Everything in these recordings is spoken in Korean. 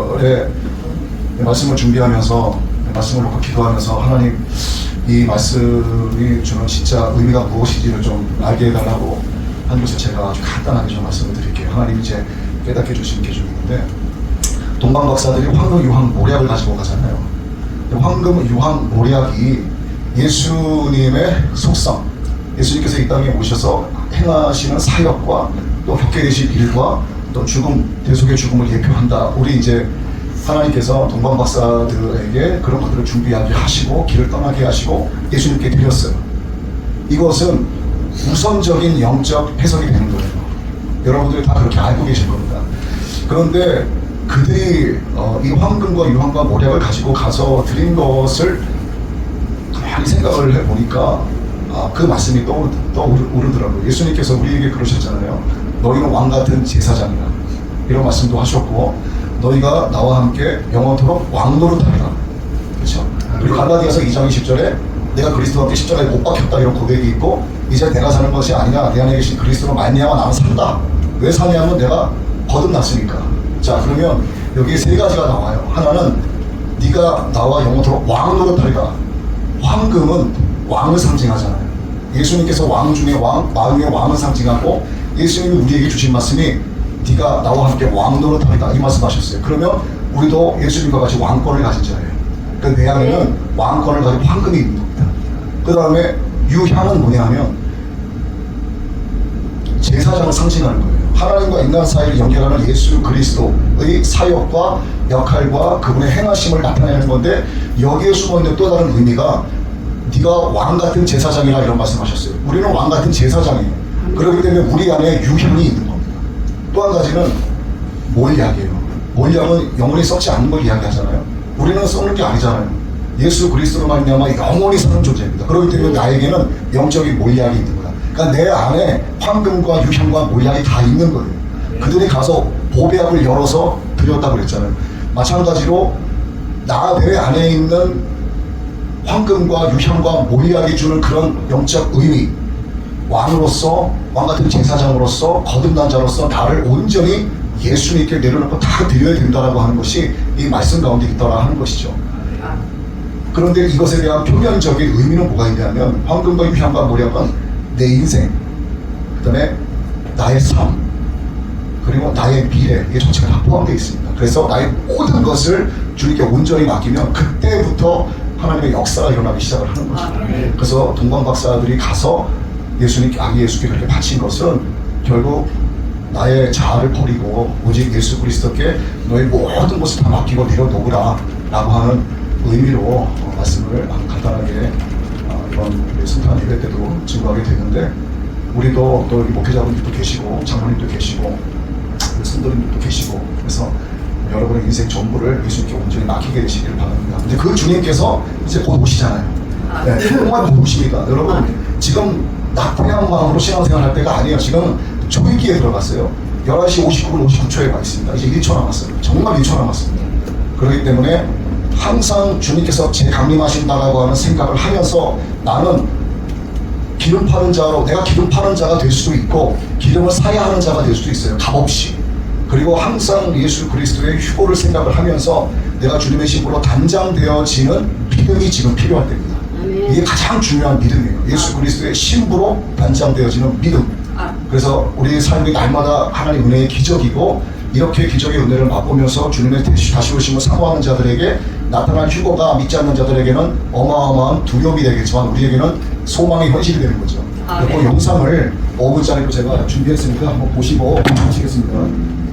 6월에 말씀을 준비하면서 말씀을 놓고 기도하면서 하나님 이 말씀이 주는 진짜 의미가 무엇인지를 좀 알게 해달라고 한 곳에 제가 아주 간단하게 좀 말씀을 드릴게요. 하나님 이제 깨닫게 주신 게 중인데 동방 박사들이 황금 유황 모략을 가지고 가잖아요. 황금 유황 모략이 예수님의 속성, 예수님께서 이 땅에 오셔서 행하시는 사역과 또 겪게 되신 일과 또 죽음, 대속의 죽음을 예표한다. 우리 이제 하나님께서 동방 박사들에게 그런 것들을 준비하게 하시고 길을 떠나게 하시고 예수님께 드렸어요. 이것은 우선적인 영적 해석이 되는 거예요. 여러분들이 다 그렇게 알고 계실 겁니다. 그런데 그들이 어, 이 황금과 유황과 모략을 가지고 가서 드린 것을 가만히 생각을 해보니까 아, 그 말씀이 떠오르, 떠오르 더라고요. 예수님께서 우리에게 그러셨잖아요. 너희는 왕 같은 제사장이다. 이런 말씀도 하셨고 너희가 나와 함께 영원토록 왕노릇하리라. 그렇죠? 그리고 갈라디아서 2장 20절에 내가 그리스도와 함께 십자가에 못 박혔다 이런 고백이 있고 이제 내가 사는 것이 아니라 내 안에 계신 그리스도로 말미암아 나는 산다. 왜 사냐면 내가 거듭났으니까. 자 그러면 여기 세 가지가 나와요. 하나는 네가 나와 영원토록 왕노릇하리라. 황금은 왕을 상징하잖아요. 예수님께서 왕 중에 왕, 마음의 왕을 상징하고 예수님이 우리에게 주신 말씀이 네가 나와 함께 왕 노릇하리다 이 말씀하셨어요. 그러면 우리도 예수님과 같이 왕권을 가진 자예요. 그 내 안에는 왕권을 가진 황금이 있는 겁니다. 그 다음에 유향은 뭐냐면 제사장을 상징하는 거예요. 하나님과 인간 사이를 연결하는 예수 그리스도의 사역과 역할과 그분의 행하심을 나타내는 건데 여기에 숨어 있는 또 다른 의미가 네가 왕 같은 제사장이라 이런 말씀하셨어요. 우리는 왕 같은 제사장이에요. 그렇기 때문에 우리 안에 유향이 있는 겁니다. 또 한 가지는 몰약이에요. 몰약은 영원히 썩지 않는 걸 이야기하잖아요. 우리는 썩는 게 아니잖아요. 예수 그리스도로 말미암아 영원히 사는 존재입니다. 그렇기 때문에 나에게는 영적인 몰약이 있는 거야. 그러니까 내 안에 황금과 유향과 몰약이 다 있는 거예요. 그들이 가서 보배압을 열어서 드렸다고 그랬잖아요. 마찬가지로 나 내 안에 있는 황금과 유향과 몰약이 주는 그런 영적 의미 왕으로서 왕 같은 제사장으로서 거듭난 자로서 나를 온전히 예수님께 내려놓고 다 드려야 된다라고 하는 것이 이 말씀 가운데 있더라 하는 것이죠. 그런데 이것에 대한 표면적인 의미는 뭐가 있냐면 황금과 유향과 몰약은 내 인생, 그다음에 나의 삶, 그리고 나의 미래 이게 전체가 다 포함되어 있습니다. 그래서 나의 모든 것을 주님께 온전히 맡기면 그때부터 하나님의 역사가 일어나기 시작을 하는 거죠. 그래서 동방 박사들이 가서 예수님 아기 예수께 그렇게 바친 것은 결국 나의 자아를 버리고 오직 예수 그리스도께 너의 모든 것을 다 맡기고 내려놓으라 라고 하는 의미로 어, 말씀을 간단하게 어, 이번 성탄 예배 때도 증거하게 되는데 우리도 또 목회자분들도 계시고 장로님도 계시고 우리 성도님들도 계시고 그래서 여러분의 인생 전부를 예수님께 온전히 맡기게 되시기를 바랍니다. 근데 그 주님께서 이제 곧 오시잖아요. 네, 정말 곧 오십니다. 여러분 지금 나태한 마음으로 신앙생활 할 때가 아니에요. 지금 조이기에 들어갔어요. 11시 59분 59초에 와 있습니다. 이제 1초 남았어요. 정말 1초 남았습니다. 그렇기 때문에 항상 주님께서 제 강림하신다라고 하는 생각을 하면서 나는 기름 파는 자로 내가 기름 파는 자가 될 수도 있고 기름을 사야 하는 자가 될 수도 있어요. 값없이. 그리고 항상 예수 그리스도의 휴고를 생각을 하면서 내가 주님의 신부로 단장되어지는 믿음이 지금 필요할 때입니다. 이게 가장 중요한 믿음이에요. 예수 그리스도의 신부로 단장되어지는 믿음. 아. 그래서 우리 삶이 날마다 하나님 은혜의 기적이고 이렇게 기적의 은혜를 맛보면서 주님의 다시 다시 오심을 사모하는 자들에게 나타난 휴거가 믿지 않는 자들에게는 어마어마한 두려움이 되겠지만 우리에게는 소망의 현실이 되는 거죠. 아, 그 네. 영상을 5분짜리로 제가 준비했으니까 한번 보시고 하시겠습니다.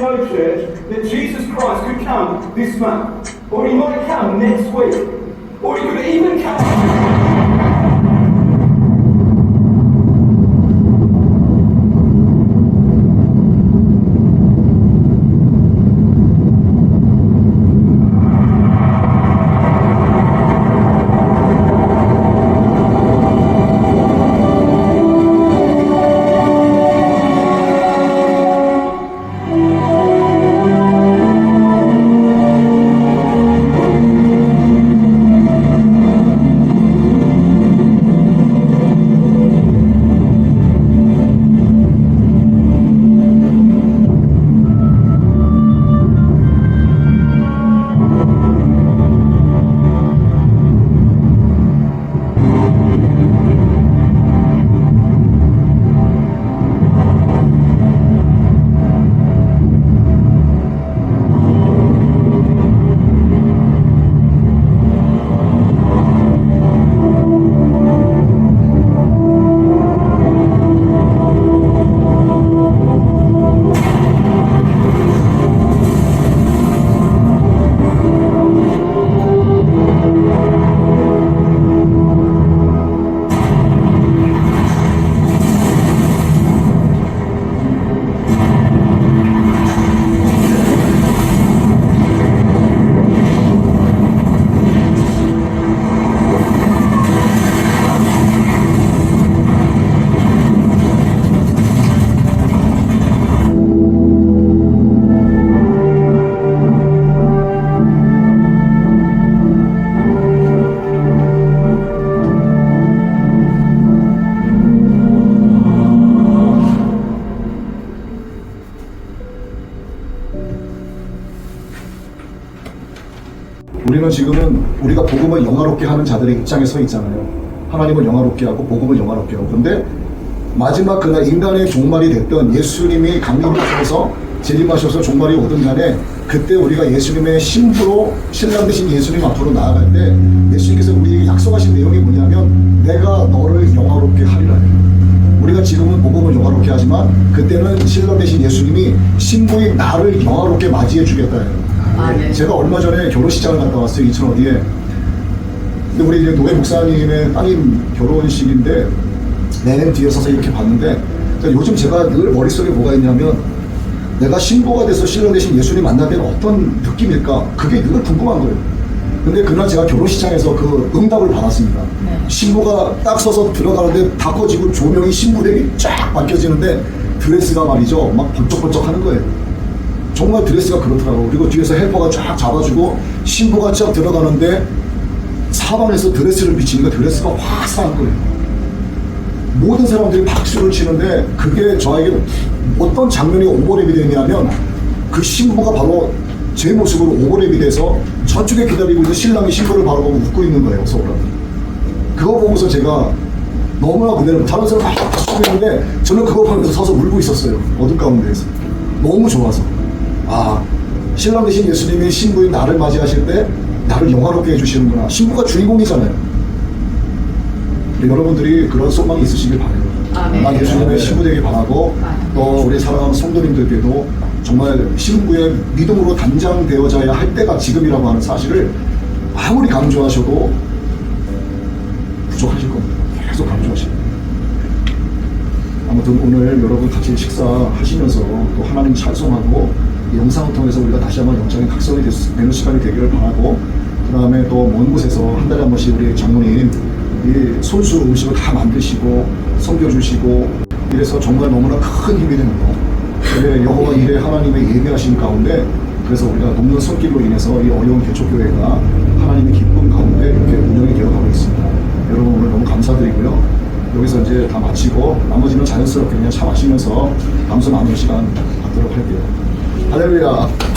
Want know, church, that Jesus Christ could come this month, or he might come next week, or he could even come. 영화롭게 하는 자들의 입장에 서 있잖아요. 하나님을 영화롭게 하고 복음을 영화롭게 하고. 그런데 마지막 그날 인간의 종말이 됐던 예수님이 강림하셔서 재림하셔서 종말이 오든 간에 그때 우리가 예수님의 신부로 신랑 되신 예수님 앞으로 나아갈 때 예수님께서 우리에게 약속하신 내용이 뭐냐면 내가 너를 영화롭게 하리라. 우리가 지금은 복음을 영화롭게 하지만 그때는 신랑 되신 예수님이 신부인 나를 영화롭게 맞이해 주겠다 해요. 아멘. 제가 얼마 전에 결혼식장을 갔다 왔어요. 이천 어디에. 근데 우리 이제 노회 목사님의 따님 결혼식인데 내내 뒤에 서서 이렇게 봤는데 그러니까 요즘 제가 늘 머릿속에 뭐가 있냐면 내가 신부가 돼서 신랑 되신 예수님 만나면 어떤 느낌일까? 그게 늘 궁금한 거예요. 근데 그날 제가 결혼식장에서 그 응답을 받았습니다. 네. 신부가 딱 서서 들어가는데 다 꺼지고 조명이 신부에게 쫙 밝혀지는데 드레스가 말이죠. 막 번쩍번쩍 하는 거예요. 정말 드레스가 그렇더라고. 그리고 뒤에서 헬퍼가 쫙 잡아주고 신부가 쫙 들어가는데 사방에서 드레스를 비치니까 드레스가 화사한 거예요. 모든 사람들이 박수를 치는데 그게 저에게 어떤 장면이 오버랩이 되냐면 그 신부가 바로 제 모습으로 오버랩이 돼서 저쪽에 기다리고 있는 신랑이 신부를 바라보고 웃고 있는 거예요. 서로. 그거 보고서 제가 너무나 그대로 다른 사람 막 있는데 저는 그거 보면서 서서 울고 있었어요. 어둠 가운데에서. 너무 좋아서. 아, 신랑 되신 예수님이 신부인 나를 맞이하실 때 나를 영화롭게 해주시는구나. 신부가 주인공이잖아요. 여러분들이 그런 소망이 있으시길 바래요. 아멘. 난 예수님의 신부 되길 바라고 아멘. 또 우리 사랑하는 성도님들께도 정말 신부의 믿음으로 단장되어져야 할 때가 지금이라고 하는 사실을 아무리 강조하셔도 부족하실 겁니다. 계속 강조하실 겁니다. 아무튼 오늘 여러분 같이 식사하시면서 또 하나님 찬송하고 이 영상을 통해서 우리가 다시 한번 영적인 각성이 될- 되는 시간이 되기를 바라고 그 다음에 또 먼 곳에서 한 달에 한 번씩 우리 장모님 이 손수 음식을 다 만드시고 섬겨주시고 이래서 정말 너무나 큰 힘이 되는 거. 여호와 일에 하나님의 예배하신 가운데 그래서 우리가 높는 손길로 인해서 이 어려운 개척교회가 하나님의 기쁨 가운데 이렇게 운영이 되어가고 있습니다. 여러분 오늘 너무 감사드리고요. 여기서 이제 다 마치고 나머지는 자연스럽게 그냥 차 마시면서 감수 나누는 시간 갖도록 할게요. 할렐루야.